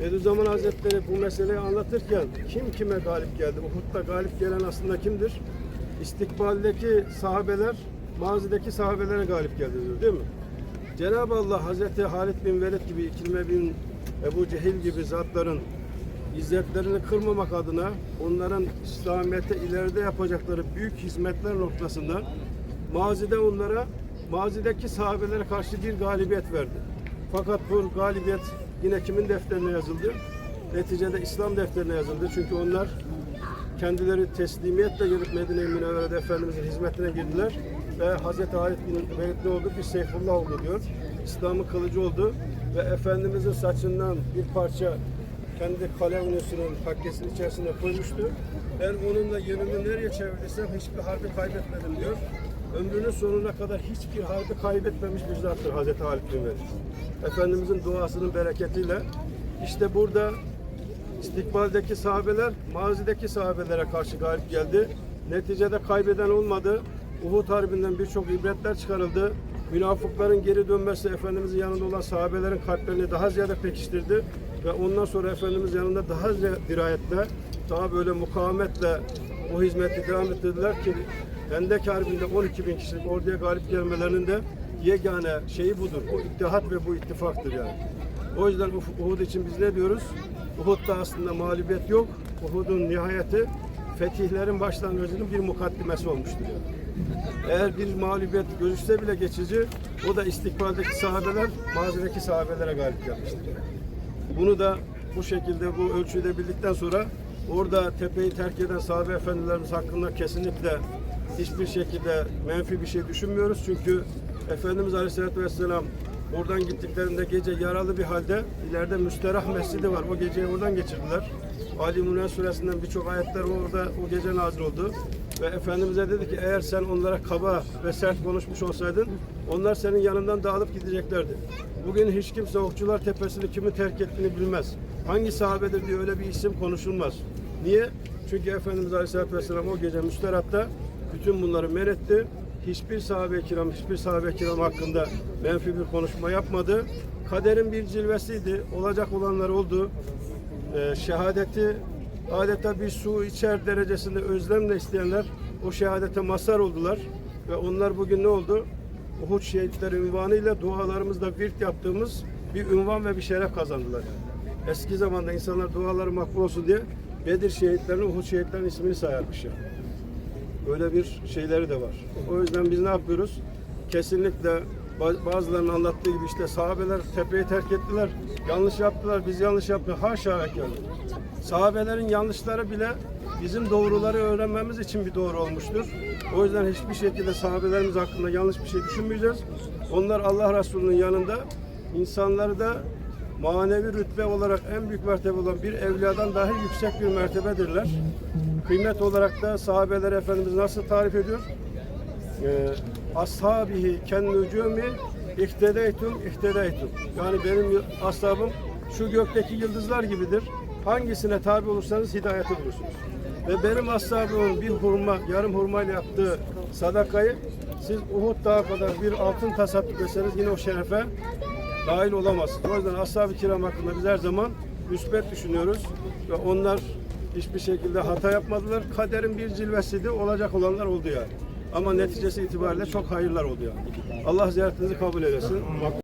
Bediüzzaman Hazretleri bu meseleyi anlatırken kim kime galip geldi? Uhud'da galip gelen aslında kimdir? İstikbaldeki sahabeler, mazideki sahabelere galip geldi diyor değil mi? Cenab-ı Allah Hazreti Halid bin Velid gibi, İkilme bin Ebu Cehil gibi zatların izzetlerini kırmamak adına onların İslamiyet'e ileride yapacakları büyük hizmetler noktasında mazide onlara, mazideki sahabelere karşı bir galibiyet verdi. Fakat bu galibiyet yine kimin defterine yazıldı? Neticede İslam defterine yazıldı. Çünkü onlar kendileri teslimiyetle gelip Medine-i Münevvere'de Efendimizin hizmetine girdiler ve Hazreti Halid bin Velid ne oldu? Bir Seyfullah oldu diyor. İslam'ın kılıcı oldu ve Efendimizin saçından bir parça kendi kalevnüsünün takkesinin içerisine koymuştu. Ben onunla yönümü nereye çevirirsem hiçbir harbi kaybetmedim diyor. Ömrünün sonuna kadar hiçbir harbi kaybetmemiş bir zattır Hazreti Halid bin Velid. Efendimizin duasının bereketiyle işte burada İstikbaldeki sahabeler mazideki sahabelere karşı galip geldi. Neticede kaybeden olmadı. Uhud Harbi'nden birçok ibretler çıkarıldı. Münafıkların geri dönmesi Efendimizin yanında olan sahabelerin kalplerini daha ziyade pekiştirdi. Ve ondan sonra Efendimiz yanında daha ziyade dirayetle, daha böyle mukavemetle o hizmeti devam ettirdiler ki Hendek Harbi'nde 12 bin kişilik orduya galip gelmelerinin de yegane şeyi budur. O ittihat ve bu ittifaktır yani. O yüzden Uhud için biz ne diyoruz? Uhud'da aslında mağlubiyet yok. Uhud'un nihayeti fetihlerin başlangıcının bir mukaddimesi olmuştur. Yani. Eğer bir mağlubiyet gözükse bile geçici, o da istikbaldeki sahabeler, mazideki sahabelere galip gelmiştir. Bunu da bu şekilde, bu ölçüde bildikten sonra orada tepeyi terk eden sahabe efendilerimiz hakkında kesinlikle hiçbir şekilde menfi bir şey düşünmüyoruz. Çünkü Efendimiz Aleyhisselatü Vesselam Oradan gittiklerinde gece yaralı bir halde ileride Müsterah Mescidi var. O geceyi oradan geçirdiler. Ali İmran suresinden birçok ayetler orada o gece nazil oldu. Ve Efendimiz'e dedi ki eğer sen onlara kaba ve sert konuşmuş olsaydın onlar senin yanından dağılıp gideceklerdi. Bugün hiç kimse Okçular Tepesi'ni kimi terk ettiğini bilmez. Hangi sahabedir diye öyle bir isim konuşulmaz. Niye? Çünkü Efendimiz Aleyhisselatü Vesselam o gece Müsterah'ta bütün bunları men etti hiçbir sahabe-i kiram, hiçbir sahabe-i kiram hakkında menfi bir konuşma yapmadı. Kaderin bir cilvesiydi. Olacak olanlar oldu. Ee, şehadeti adeta bir su içer derecesinde özlemle isteyenler o şehadete mazhar oldular. Ve onlar bugün ne oldu? Uhud şehitleri ünvanıyla dualarımızda virt yaptığımız bir ünvan ve bir şeref kazandılar. Eski zamanda insanlar duaları makbul olsun diye Bedir şehitlerinin, Uhud şehitlerinin ismini sayarmış yani. Öyle bir şeyleri de var. O yüzden biz ne yapıyoruz? Kesinlikle bazılarının anlattığı gibi işte sahabeler tepeyi terk ettiler, yanlış yaptılar, biz yanlış yaptık. Haşa ve. Sahabelerin yanlışları bile bizim doğruları öğrenmemiz için bir doğru olmuştur. O yüzden hiçbir şekilde sahabelerimiz hakkında yanlış bir şey düşünmeyeceğiz. Onlar Allah Resulü'nün yanında insanları da manevi rütbe olarak en büyük mertebe olan bir evliyadan dahi yüksek bir mertebedirler. Kıymet olarak da sahabeler Efendimiz nasıl tarif ediyor? Ee, Ashabihi ken nücumi ihtedeytum ihtedeytum. Yani benim ashabım şu gökteki yıldızlar gibidir. Hangisine tabi olursanız hidayeti bulursunuz. Ve benim ashabımın bir hurma, yarım hurmayla yaptığı sadakayı siz Uhud dağı kadar bir altın tasadduk etseniz yine o şerefe dahil olamazsınız. O yüzden ashab-ı kiram hakkında biz her zaman müsbet düşünüyoruz ve onlar hiçbir şekilde hata yapmadılar. Kaderin bir cilvesiydi. Olacak olanlar oldu yani. Ama neticesi itibariyle çok hayırlar oldu yani. Allah ziyaretinizi kabul eylesin.